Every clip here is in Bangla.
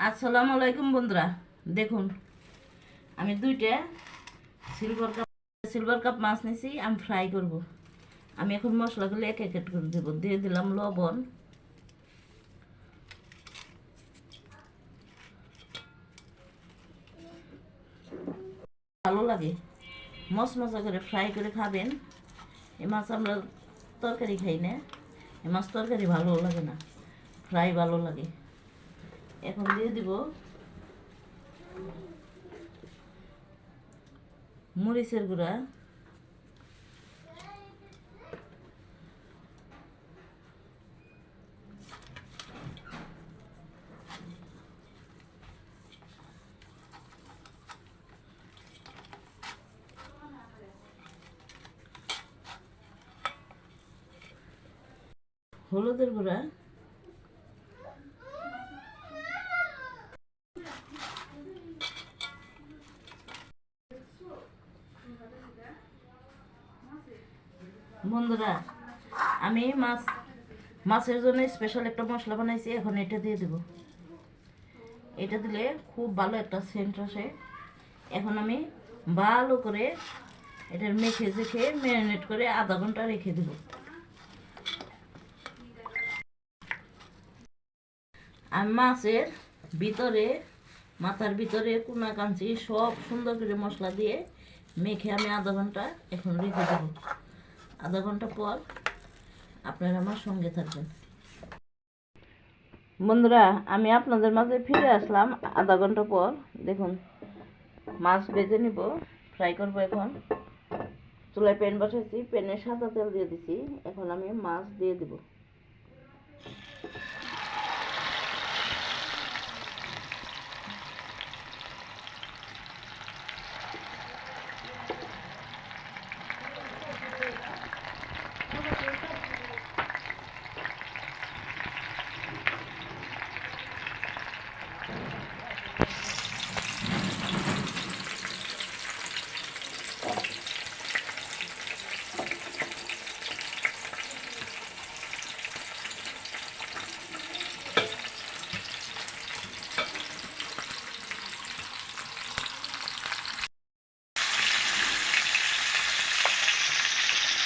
আসসালামু আলাইকুম বন্ধুরা। দেখুন, আমি দুইটা সিলভার কাপ সিলভার কাপ মাছ নিয়েছি আমি ফ্রাই করব। আমি এখন মশলাগুলো এক এক করে দেবো। দিয়ে দিলাম লবণ। ভালো লাগে। মশমশা করে ফ্রাই করে খাবেন। এ মাছ আমরা তরকারি খাই না। এ মাছ তরকারি ভালো লাগে না। ফ্রাই ভালো লাগে। এখন দিয়ে দিব মরিচের গুঁড়া। হলুদের গুঁড়া। বন্ধুরা, আমি মাছ, মাছের জন্য স্পেশাল একটা মশলা বানাইছি, এখন এটা দিয়ে দেব। এটা দিলে খুব ভালো একটা সেন্ট আসে। এখন আমি ভালো করে এটার মেখে জেখে ম্যারিনেট করে আধা ঘণ্টা রেখে দেব। আমি মাছের ভিতরে, মাথার ভিতরে কুনা কাঞ্চি সব সুন্দর করে মশলা দিয়ে মেখে আমি আধা ঘণ্টা এখন রেখে দেবো। আধা ঘণ্টা পর আপনারা আমার সঙ্গে থাকবেন। বন্ধুরা, আমি আপনাদের মাঝে ফিরে আসলাম আধা ঘণ্টা পর। দেখুন, মাছ বেজে নিব ফ্রাই করব এখন। চুলায় প্যান বসাইছি, প্যানে সাদা তেল দিয়ে দিছি। এখন আমি মাছ দিয়ে দিব।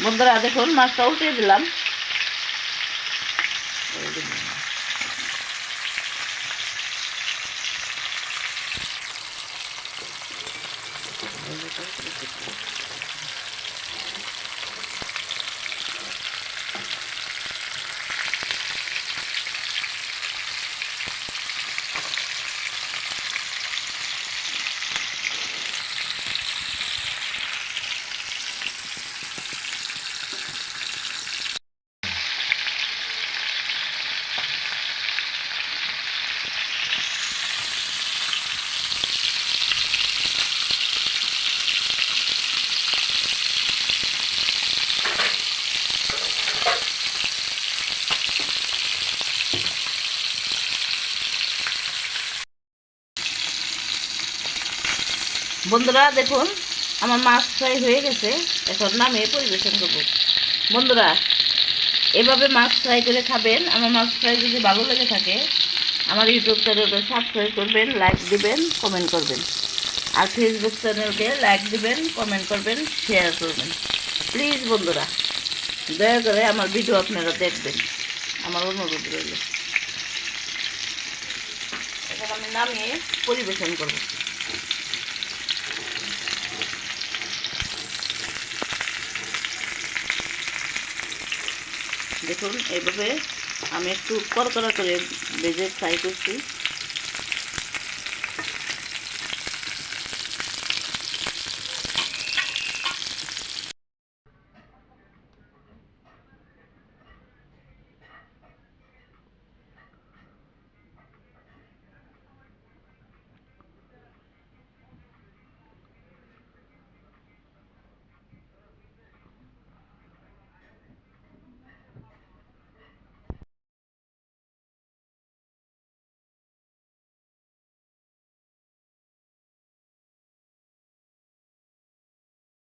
বন্ধুরা দেখুন মাছটা উঠিয়ে দিলাম। বন্ধুরা দেখুন, আমার মাছ ফ্রাই হয়ে গেছে। এখন নামে পরিবেশন করব। বন্ধুরা, এভাবে মাছ ফ্রাই করে খাবেন। আমার মাছ ফ্রাই যদি ভালো লেগে থাকে, আমার ইউটিউব চ্যানেলকে সাবস্ক্রাইব করবেন লাইক দিবেন কমেন্ট করবেন। আর ফেসবুক চ্যানেলকে লাইক দিবেন কমেন্ট করবেন শেয়ার করবেন। প্লিজ বন্ধুরা, দয়া করে আমার ভিডিও আপনারা দেখবেন। আমার অনুরোধ রইল। এখন আমি নামিয়ে পরিবেশন করব। দেখুন এভাবে আমি একটু করকরা করে ভেজে ফ্রাই করছি।